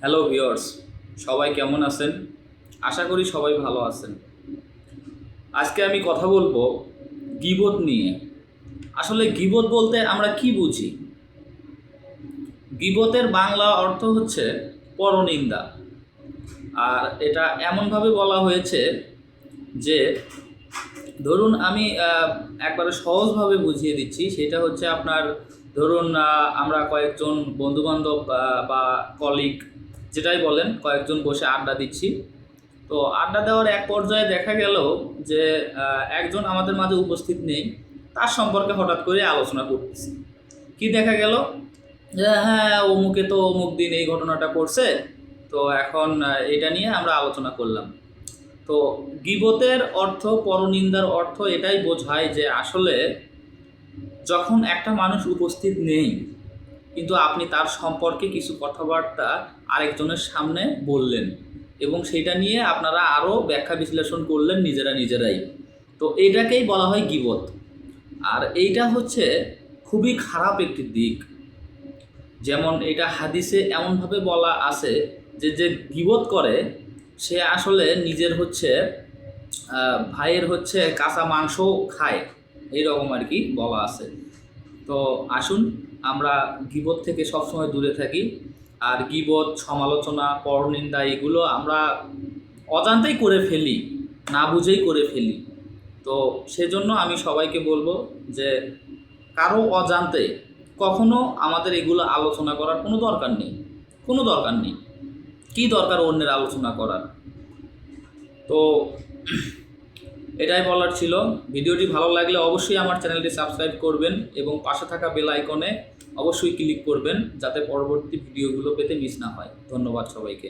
Hello viewers সবাই কেমন আছেন? আশা করি সবাই ভালো আছেন। আজকে আমি কথা বলব গিবত নিয়ে। আসলে গিবত বলতে আমরা কি বুঝি? গিবতের বাংলা অর্থ হচ্ছে পরনিন্দা। আর এটা এমনভাবে বলা হয়েছে যে, ধরুন আমি একবারে সহজভাবে বুঝিয়ে দিচ্ছি, সেটা হচ্ছে আপনার, ধরুন আমরা কয়েকজন বন্ধুবান্ধব বা কলিগ যেটাই বলেন, কয়েকজন বসে আড্ডা দিচ্ছি। তো আড্ডা দেওয়ার এক পর্যায়ে দেখা গেল যে একজন আমাদের মাঝে উপস্থিত নেই। তার সম্পর্কে হঠাৎ করে আলোচনা করতেছি। কি দেখা গেল? হ্যাঁ অমুকে তো অমুক দিন এই ঘটনাটা করছে। তো এখন এটা নিয়ে আমরা আলোচনা করলাম। তো গিবতের অর্থ, পরনিন্দার অর্থ এটাই বোঝায় যে, আসলে যখন একটা মানুষ উপস্থিত নেই, কিন্তু আপনি তার সম্পর্কে কিছু কথাবার্তা আরেকজনের সামনে বললেন এবং সেটা নিয়ে আপনারা আরও ব্যাখ্যা বিশ্লেষণ করলেন নিজেরা নিজেরাই। তো এইটাকেই বলা হয় গিবত। আর এইটা হচ্ছে খুবই খারাপ একটি দিক। যেমন এটা হাদিসে এমনভাবে বলা আছে যে যে গিবত করে, সে আসলে নিজের হচ্ছে ভাইয়ের হচ্ছে কাঁচা মাংস খায়। এইরকম আর কি বলা আছে। তো আসুন, আমরা গিবত থেকে সবসময় দূরে থাকি। আর গিবত, সমালোচনা, পরনিন্দা, এগুলো আমরা অজান্তেই করে ফেলি, না বুঝেই করে ফেলি। তো সেজন্য আমি সবাইকে বলব যে কারও অজান্তে কখনো আমাদের এগুলো আলোচনা করার কোনো দরকার নেই। কোনো দরকার নেই। কি দরকার অন্যের আলোচনা করার? তো এটাই বলার ছিল। ভিডিওটি ভালো লাগলে অবশ্যই আমার চ্যানেলটি সাবস্ক্রাইব করবেন এবং পাশে থাকা বেল আইকনে অবশ্যই ক্লিক করবেন যাতে পরবর্তী ভিডিওগুলো পেতে মিস না হয়। ধন্যবাদ সবাইকে।